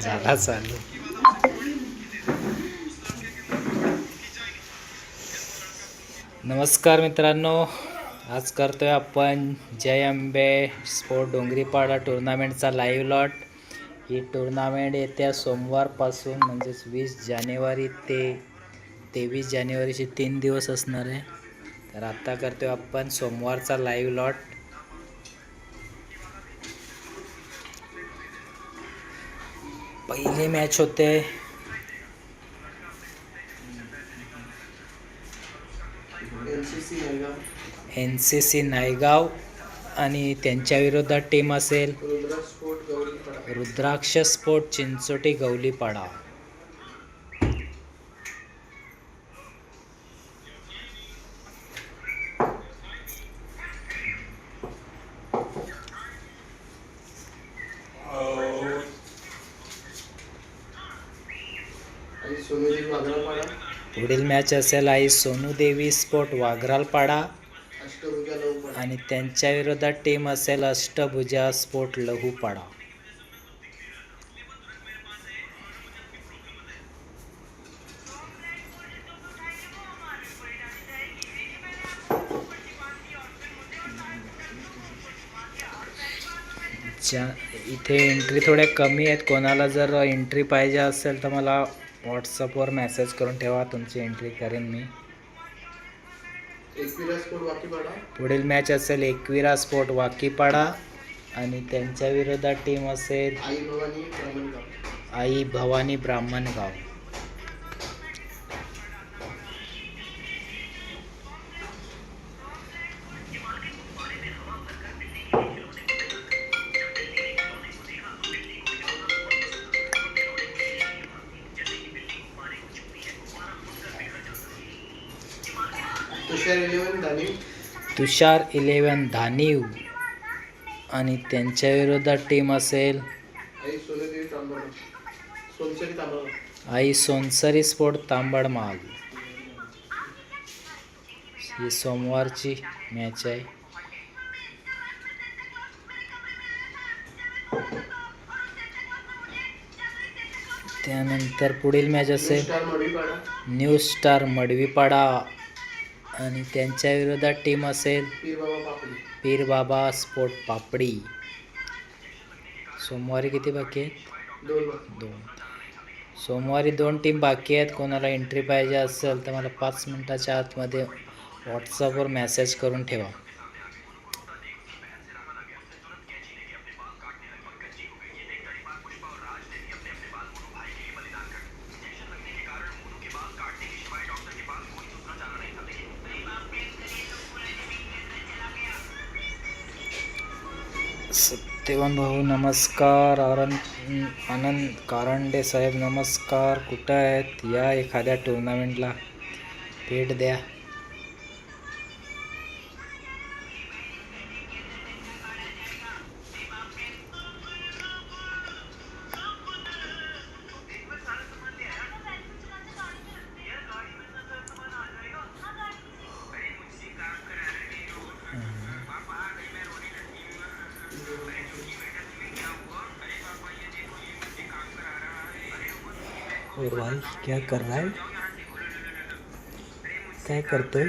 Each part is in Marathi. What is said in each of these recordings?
झाला चालू. नमस्कार मित्रांनो आज करतोय आपण जय अंबे स्पोर्ट डोंगरीपाडा टुर्नामेंटचा लाईव्ह लॉट ही टुर्नामेंट येत्या सोमवारपासून म्हणजेच वीस जानेवारी ते तेवीस जानेवारीचे तीन दिवस असणार आहे. तर आत्ता करतोय आपण सोमवारचा लाईव्ह लॉट पहिले मॅच होते. एन सी सी नायगाव आणि त्यांच्या विरोधात टीम असेल. रुद्राक्ष स्पोर्ट चिंचोटी गवलीपाडा आणि सोनेरी वाघरापाडा पुढील मॅच असेल आई सोनू देवी स्पोर्ट वाघरालपाडा आणि त्यांच्या विरोधात टीम असेल अष्टभुजा स्पोर्ट लहूपाडा. ज्या इथे एंट्री थोड्या कमी आहेत. कोणाला जर एंट्री पाहिजे असेल तर मला व्हॉट्सअपवर मेसेज करून ठेवा तुमची एंट्री करेन मी. पुढील मॅच असेल एकविरा स्पोर्ट वाकीपाडा आणि त्यांच्या विरोधात टीम असेल आई भवानी ब्राह्मणगाव. तुषार इलेवन धानीव आणि त्यांच्या विरोधात टीम असेल. आई तांबडा सोनसरी तांबडा. स्पोर्ट तांबडमाल. ही सोमवारची मॅच आहे. त्यानंतर पुढील मॅच असेल. New star Madvipada. आणि त्यांच्या विरोधात टीम असेल पीर बाबा स्पोर्ट पापडी. सोमवारी किती बाकी आहेत? दोन. दोन सोमवारी दोन टीम बाकी आहेत. कोणाला एंट्री पाहिजे असेल तर मला पाच मिनटाच्या आतमध्ये व्हॉट्सअपवर मेसेज करून ठेवा. सत्यवान भाऊ नमस्कार आरन आनंद कारंडे साहेब नमस्कार कुठं आहेत? या एखाद्या टुर्नामेंटला भेट द्या. और भाई क्या कर रहा है? काय करतोय?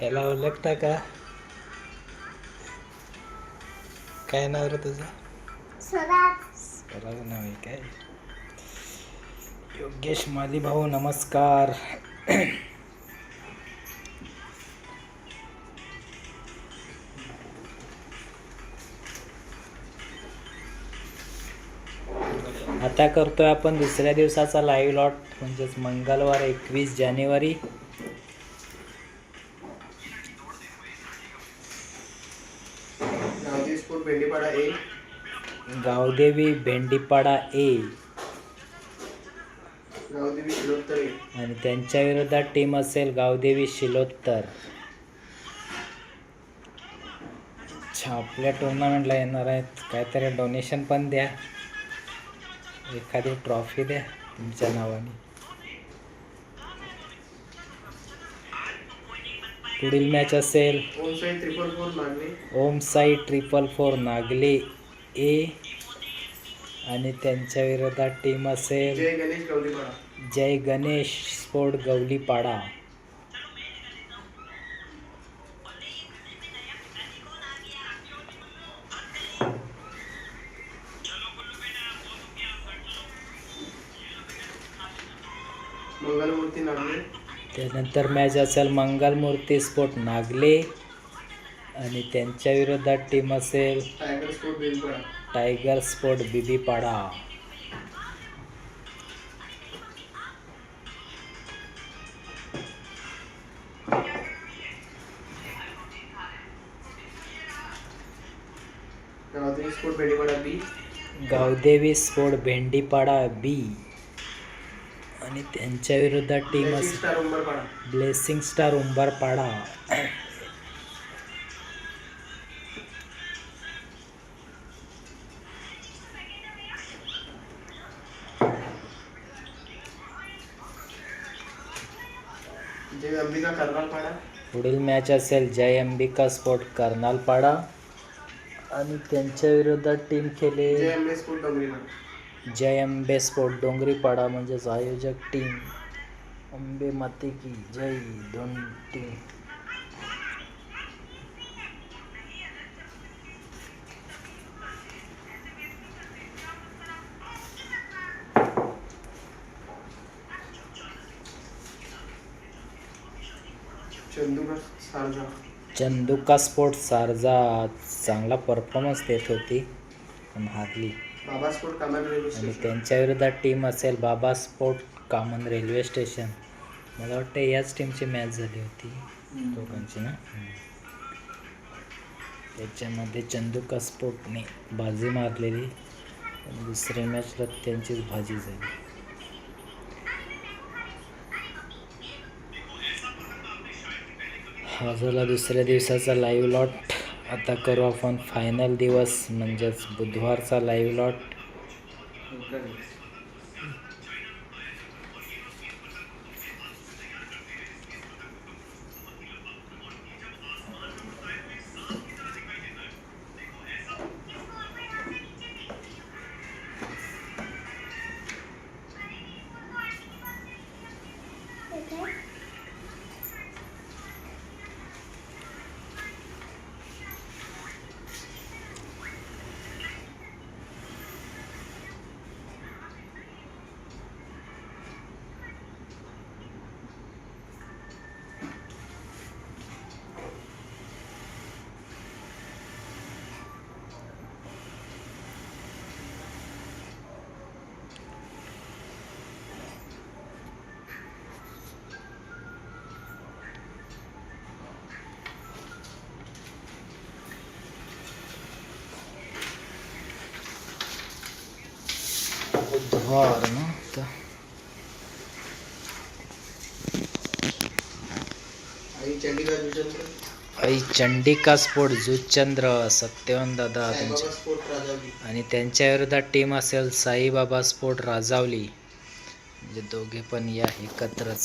याला ओळखता का? काय नाव रे तुझं? स्वराज नाव आहे काय? योगेश माली भाऊ नमस्कार. आता करतोय आपण दुसऱ्या दिवसाचा लाईव्ह लॉट म्हणजेच मंगळवार एकवीस जानेवारी. गावदेवी भेंडीपाडा ए आणि त्यांच्या विरोधात टीम असेल गावदेवी शिलोत्तर. अच्छा आपल्या टुर्नामेंटला येणार आहेत. काहीतरी डोनेशन पण द्या. एखादी ट्रॉफी द्या तुमच्या नावाने. पुढील मॅच असेल. Om Sai triple four Nagle A. आणि त्यांच्या विरोधात टीम असेल. जय गणेश गवलीपाडा. जय गणेश स्पोर्ट गवलीपाडा. मंगलमूर्ती नागणे त्यानंतर मॅच असेल मंगलमूर्ती स्पोर्ट नागले. आणि त्यांच्या विरोधात टीम असेल tiger sport Belpada tiger sport Bibipada. Gavdevi sport Bedipada B. Gavdevi sport Bhendipada B. आणि त्यांच्या विरोधात team Umbarpada blessing star Umbarpada Ambika Karnalpada पुढील मॅच असेल जय अंबिका स्पोर्ट कर्नालपाडा आणि त्यांच्या विरोधात टीम खेळेल जय अंबे स्पोर्ट डोंगरीपाडा म्हणजेच आयोजक टीम. अंबे माते की जय दोन टीम. चंदुका स्पोर्ट सारजा चांगला परफॉर्मन्स देत होती. पण हारली. बाबा स्पोर्ट कमाल रेल्वे आणि स्टेशन. त्यांच्या विरोधात टीम असेल बाबा स्पोर्ट कामन रेल्वे स्टेशन. मला वाटतं याच टीमची मॅच झाली होती. दोघांची ना? हम्म. त्याच्यामध्ये चंदुका स्पोर्टने बाजी मारलेली. आणि दुसऱ्या मॅचला त्यांचीच भाजी झाली. हा झाला दुसऱ्या दिवसाचा लाईव्ह लॉट आता करू आपण फायनल दिवस म्हणजेच बुधवारचा लाईव्ह लॉट बुधवार ना तर आई चंडिका स्पोर्ट जुचंद्र सत्यवन दादा आणि त्यांच्या विरोधात टीम असेल साईबाबा स्पोर्ट राजावली. म्हणजे दोघे पण या एकत्रच.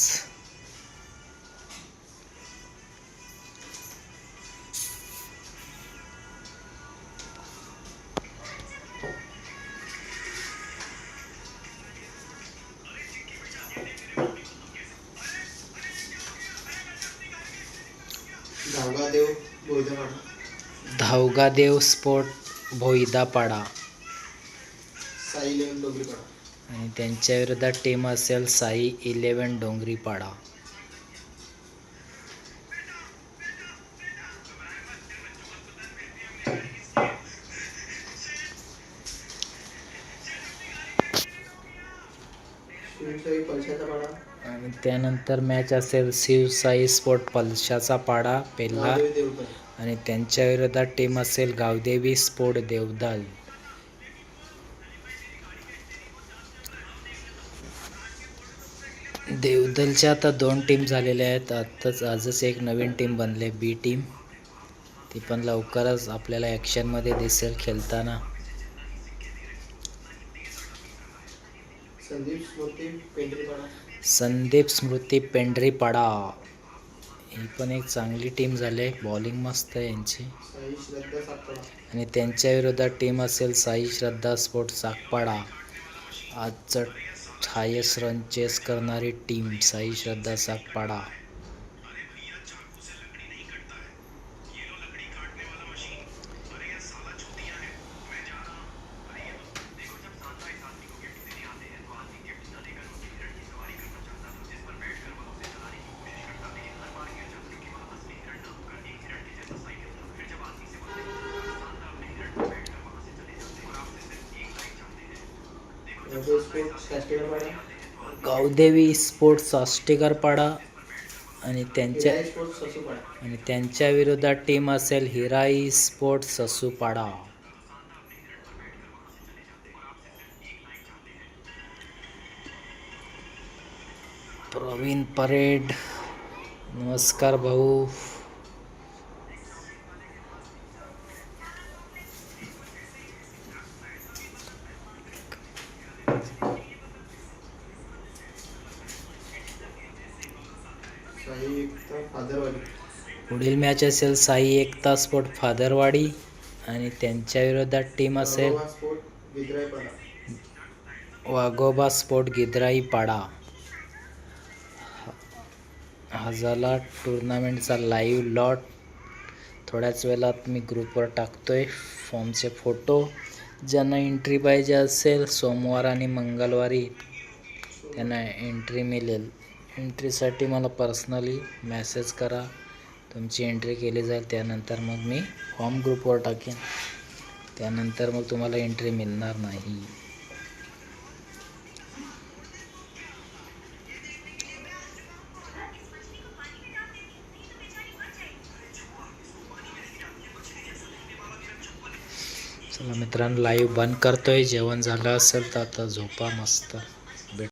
भोईदापाडा साई इलेवन डोंगरीपाडा आणि त्यांच्या विरोधात टीम असेल साई इलेवन डोंगरीपाडा पाडा. आणि त्यानंतर मॅच असेल शिवसाई स्पोर्ट पलशाचा पाडा पेल्ला. आणि त्यांच्या विरोधात टीम असेल गावदेवी स्पोर्ट देवदाल. देवदलच्या आता दोन टीम झालेल्या आहेत. आत्ताच आजच एक नवीन टीम बनले बी टीम ती पण लवकरच आपल्याला ॲक्शनमध्ये दिसेल खेळताना. संदीप स्मृती पेंढरीपाडा. संदीप स्मृती पेंढरीपाडा. ही पण एक चांगली टीम झाली आहे. बॉलिंग मस्त आहे यांची. आणि त्यांच्या विरोधात टीम असेल साई श्रद्धा स्पोर्ट सागपाडा आजचं हायस्ट रन चेस करणारी टीम साई श्रद्धा सागपाडा गावदेवी स्पोर्ट्स आष्टेकरपाडा आणि त्यांच्या आणि त्यांच्या विरोधात टीम असेल हिराई स्पोर्ट ससूपाडा प्रवीण परेड नमस्कार भाऊ साई एकता फादरवाडी पुढील मॅच असेल साई एकता स्पोर्ट फादरवाडी आणि त्यांच्या विरोधात टीम असेल वाघोबा स्पोर्ट गिद्राईपाडा. हा झाला टुर्नामेंटचा लाईव्ह लॉट थोड्याच वेळात मी ग्रुपवर टाकतोय फॉर्मचे फोटो ज्यांना एंट्री पाहिजे असेल सोमवार आणि मंगळवारी त्यांना एंट्री मिळेल. एंट्रीसाठी मला पर्सनली मेसेज करा. तुमची एंट्री केली जाईल त्यानंतर मग मी फॉर्म ग्रुपवर टाकेन. त्यानंतर मग तुम्हाला एंट्री मिळणार नाही. चला मित्रांनो लाईव्ह बंद करतोय. जेवण झालं असेल तर आता झोपा मस्त.